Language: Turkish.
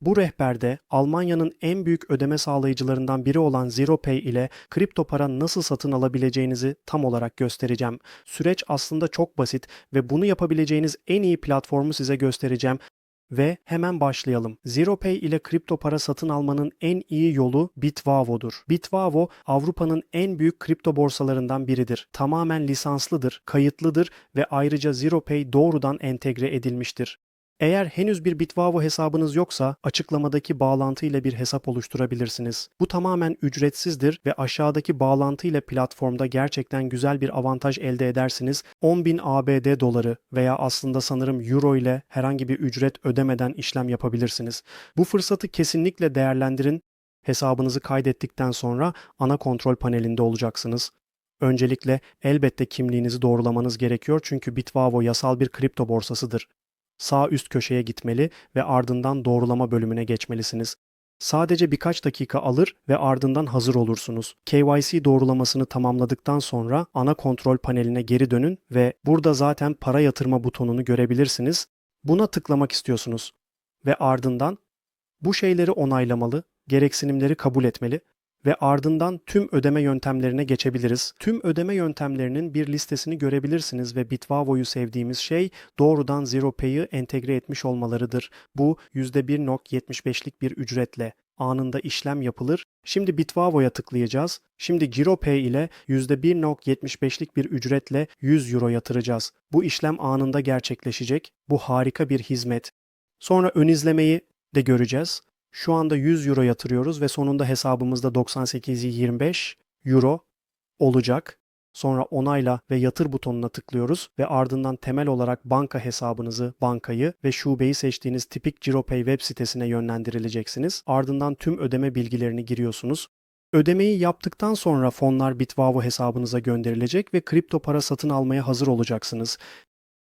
Bu rehberde Almanya'nın en büyük ödeme sağlayıcılarından biri olan ZeroPay ile kripto para nasıl satın alabileceğinizi tam olarak göstereceğim. Süreç aslında çok basit ve bunu yapabileceğiniz en iyi platformu size göstereceğim. Ve hemen başlayalım. ZeroPay ile kripto para satın almanın en iyi yolu Bitvavo'dur. Bitvavo Avrupa'nın en büyük kripto borsalarından biridir. Tamamen lisanslıdır, kayıtlıdır ve ayrıca ZeroPay doğrudan entegre edilmiştir. Eğer henüz bir Bitvavo hesabınız yoksa açıklamadaki bağlantı ile bir hesap oluşturabilirsiniz. Bu tamamen ücretsizdir ve aşağıdaki bağlantı ile platformda gerçekten güzel bir avantaj elde edersiniz. 10.000 ABD doları veya aslında sanırım euro ile herhangi bir ücret ödemeden işlem yapabilirsiniz. Bu fırsatı kesinlikle değerlendirin. Hesabınızı kaydettikten sonra ana kontrol panelinde olacaksınız. Öncelikle elbette kimliğinizi doğrulamanız gerekiyor çünkü Bitvavo yasal bir kripto borsasıdır sağ üst köşeye gitmeli ve ardından doğrulama bölümüne geçmelisiniz. Sadece birkaç dakika alır ve ardından hazır olursunuz. KYC doğrulamasını tamamladıktan sonra ana kontrol paneline geri dönün ve burada zaten para yatırma butonunu görebilirsiniz. Buna tıklamak istiyorsunuz ve ardından bu şeyleri onaylamalı, gereksinimleri kabul etmeli ve ardından tüm ödeme yöntemlerine geçebiliriz. Tüm ödeme yöntemlerinin bir listesini görebilirsiniz ve Bitvavo'yu sevdiğimiz şey doğrudan ZeroPay'ı entegre etmiş olmalarıdır. Bu %1.75'lik bir ücretle anında işlem yapılır. Şimdi Bitvavo'ya tıklayacağız. Şimdi GiroPay ile %1.75'lik bir ücretle 100 euro yatıracağız. Bu işlem anında gerçekleşecek. Bu harika bir hizmet. Sonra ön izlemeyi de göreceğiz. Şu anda 100 euro yatırıyoruz ve sonunda hesabımızda 98.25 euro olacak. Sonra onayla ve yatır butonuna tıklıyoruz ve ardından temel olarak banka hesabınızı, bankayı ve şubeyi seçtiğiniz tipik GiroPay web sitesine yönlendirileceksiniz. Ardından tüm ödeme bilgilerini giriyorsunuz. Ödemeyi yaptıktan sonra fonlar Bitvavo hesabınıza gönderilecek ve kripto para satın almaya hazır olacaksınız.